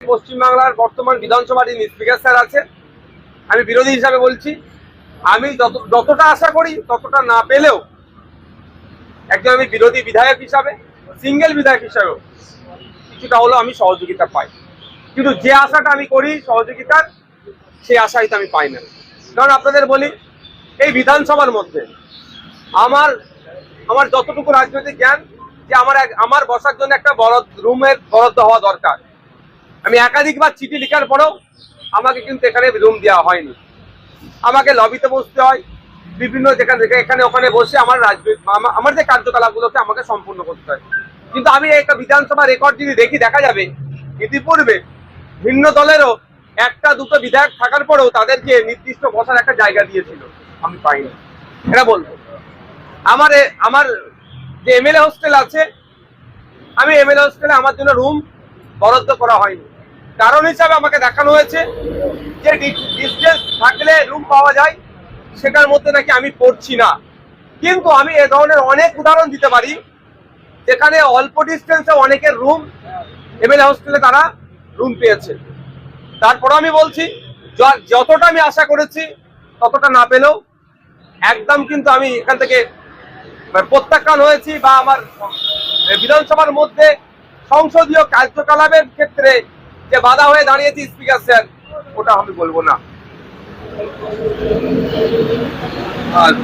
পশ্চিমবাংলার বর্তমান বিধানসভার যিনি স্পিকার স্যার আছেন। আমি বিরোধী হিসাবে বলছি, আমি যত যতটা আশা করি, ততটা না পেলেও একজন আমি বিরোধী বিধায়ক হিসাবে সিঙ্গেল বিধায়ক হিসাবেও কিছুটা হলেও আমি সহযোগিতা পাই। কিন্তু যে আশাটা আমি করি সহযোগিতার, সেই আশা হয়তো আমি পাই না। কারণ আপনাদের বলি, এই বিধানসভার মধ্যে আমার আমার যতটুকু রাজনৈতিক জ্ঞান যে আমার আমার বসার জন্য একটা বড় রুমের বরাদ্দ হওয়া দরকার। আমি একাধিকবার চিঠি লেখার পরেও আমাকে কিন্তু এখানে রুম দেওয়া হয়নি। আমাকে লবিতে বসতে হয়। বিভিন্ন যেখানে এখানে ওখানে বসে আমার রাজনৈতিক আমার যে কার্যকলাপগুলোকে আমাকে সম্পূর্ণ করতে হয়। কিন্তু আমি একটা বিধানসভা রেকর্ড যদি দেখি, দেখা যাবে, ইতিপূর্বে ভিন্ন দলেরও একটা, দুটো বিধায়ক থাকার পরেও তাদেরকে নির্দিষ্ট বসার একটা জায়গা দিয়েছিল। আমি পাইনি। এটা বলব আমার আমার যে এমএলএ হোস্টেল আছে, আমি এমএলএ হোস্টেলে আমার জন্য রুম বরাদ্দ করা হয়নি। কারণ হিসাবে আমাকে দেখানো হয়েছে যে ডিস্টেন্স থাকলে রুম পাওয়া যায়, সেটার মধ্যে নাকি আমি পড়ছি না। কিন্তু আমি এ ধরনের অনেক উদাহরণ দিতে পারি, যেখানে অল্প ডিস্টেন্সে অনেকের রুম এমএলএ হোস্টেলে তারা রুম পেয়েছে। তারপর আমি বলছি যতটা আমি আশা করেছি, ততটা না পেলেও একদম কিন্তু আমি এখান থেকে মানে প্রত্যাখ্যান হয়েছি বা আমার বিধানসভার মধ্যে সংসদীয় কার্যকলাপের ক্ষেত্রে যে বাধা হয়ে দাঁড়িয়েছি স্পিকার স্যার ওটা আমি বলব না।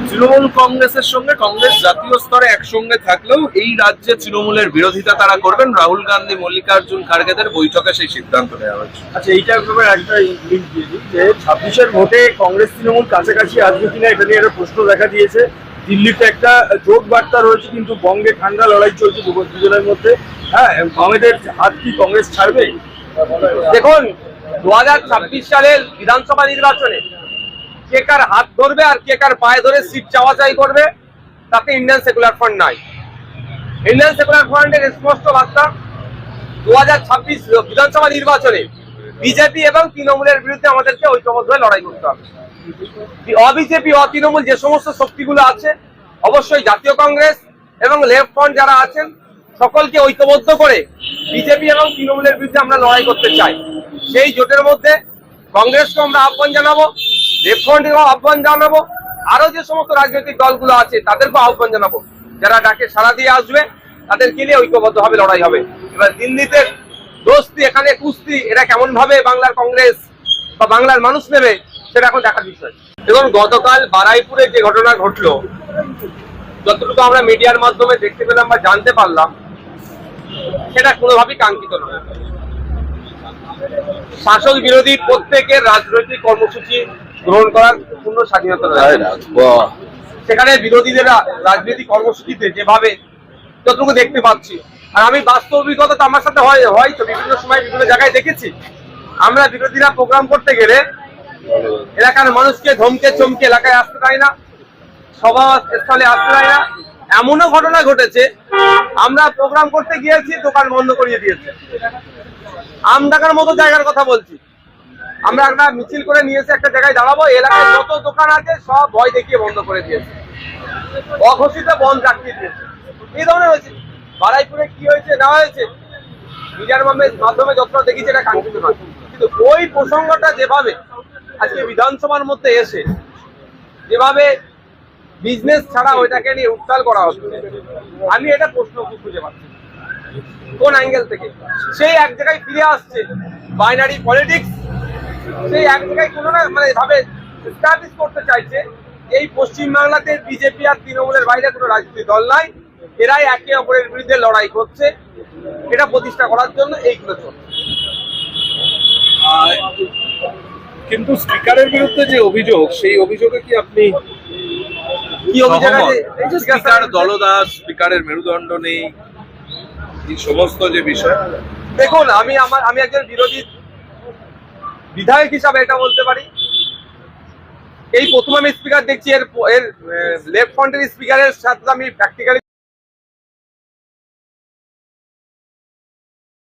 তৃণমূল কংগ্রেসের সঙ্গে কংগ্রেস জাতীয় স্তরে একসঙ্গে থাকলেও এই রাজ্যে তৃণমূলের বিরোধিতা তারা করবেন। রাহুল গান্ধী মল্লিকার্জুন খার্গেদের বৈঠকে সেই সিদ্ধান্ত নেওয়া হয়েছে। আচ্ছা এইটা ব্যাপারে একটা লিঙ্ক দিয়ে দিই যে ছাব্বিশের ভোটে কংগ্রেস তৃণমূল কাছাকাছি আসবে কিনা এটা নিয়ে একটা প্রশ্ন দেখা দিয়েছে। দিল্লিতে একটা জোট বার্তা রয়েছে কিন্তু বঙ্গে ঠান্ডা লড়াই চলছে দুজনের মধ্যে। হ্যাঁ বামেদের হাত কি কংগ্রেস ছাড়বে? দেখুন, দু সালের বিধানসভা নির্বাচনে কে কার হাত ধরবে আর কে কার পায়ে ধরে সিট চাওয়া চাই করবে, তাতে ইন্ডিয়ান সেকুলার ফান্ড নাই। ইন্ডিয়ান সেকুলার ফান্ডের স্পষ্ট বার্তা দুহাজার ছাব্বিশ বিধানসভা নির্বাচনে বিজেপি এবং তৃণমূলের বিরুদ্ধে আমাদেরকে ঐক্যবদ্ধ হয়ে লড়াই করতে হবে। অবিজেপি অতৃণমূল যে সমস্ত শক্তিগুলো আছে, অবশ্যই জাতীয় কংগ্রেস এবং লেফট ফ্রন্ট যারা আছেন সকলকে ঐক্যবদ্ধ করে বিজেপি এবং তৃণমূলের বিরুদ্ধে আমরা লড়াই করতে চাই। সেই জোটের মধ্যে কংগ্রেসকে আমরা আহ্বান জানাব লেফট ফ্রন্টকেও আহ্বান জানাব আরও যে সমস্ত রাজনৈতিক দলগুলো আছে তাদেরকেও আহ্বান জানাব। যারা ডাকে সাড়া দিয়ে আসবে, তাদেরকে নিয়ে ঐক্যবদ্ধভাবে লড়াই হবে। এবার দিল্লিতে দোস্তি, এখানে কুস্তি, এটা কেমন ভাবে বাংলার কংগ্রেস বা বাংলার মানুষ নেবে, সেটা এখন দেখার বিষয়। এবং গতকাল বারাইপুরে যে ঘটনা ঘটলো, যতটুকু আমরা মিডিয়ার মাধ্যমে দেখতে পেলাম বা জানতে পারলাম সেটা কোনোভাবেই কাঙ্ক্ষিত নয় শাসক বিরোধী প্রত্যেকের রাজনৈতিক কর্মসূচি গ্রহণ করার পূর্ণ স্বাধীনতা রয়েছে। সেখানে বিরোধীদের রাজনৈতিক কর্মসূচিতে যেভাবে যতটুকু দেখতে পাচ্ছি আর আমি বাস্তব অভিজ্ঞতা তো আমার সাথে হয় হয় তো বিভিন্ন সময় বিভিন্ন জায়গায় দেখেছি। আমরা বিরোধীরা প্রোগ্রাম করতে গেলে এলাকার মানুষকে ধমকে চমকে এলাকায় আসতে দেয় না সভা স্থলে আসতে দেয় না। এমনও ঘটনা ঘটেছে, আমরা প্রোগ্রাম করতে গিয়েছি, দোকান বন্ধ করিয়ে দিয়েছে। আমডাকার মতো জায়গার কথা বলছি। আমরা একটা মিছিল করে নিয়েছি, একটা জায়গায় দাঁড়াবো এলাকায় যত দোকান আছে, সব ভয় দেখিয়ে বন্ধ করে দিয়েছে। অঘোষিত বন্ধ রাখিয়ে দিয়েছে। এই ধরনের হয়েছে। বারাইপুরে কি হয়েছে, না হয়েছে, মিডিয়ার মাধ্যমে যতটা দেখেছি এটা কাঙ্ক্ষিত নয়। কিন্তু ওই প্রসঙ্গটা যেভাবে আজকে বিধানসভার মধ্যে এসে, যেভাবে বিজনেস ছাড়া ওইটাকে নিয়ে উত্তাল করা হচ্ছে। আমি এটা প্রশ্ন খুঁজে পাচ্ছি। কোন অ্যাঙ্গেল থেকে? সেই এক জায়গায় ফিরে আসছে বাইনারি পলিটিক্স সেই এক জায়গায় কোনো না মানে ভাবে স্টাবলিশ করতে চাইছে। এই পশ্চিম বাংলাতে বিজেপি আর তৃণমূলের বাইরে কোনো রাজনৈতিক দল নাই। এরাই একে অপরের বিরুদ্ধে লড়াই করছে। এটা প্রতিষ্ঠা করার জন্য এইগুলো চলছে। কিন্তু স্পিকারের বিরুদ্ধে যে অভিযোগ, সেই অভিযোগে কি আপনি কি অভিযোগ আছে? স্পিকার দলদাস স্পিকারের মেরুদণ্ড নেই এই সমস্ত যে বিষয়। দেখুন আমি আমার আমি একজন বিরোধী বিধায়ক হিসাবে এটা বলতে পারি। এই প্রথম আমি স্পিকার দেখছি এর এর লেফট ফ্রন্টের স্পিকারের সাথে আমি প্র্যাকটিক্যালি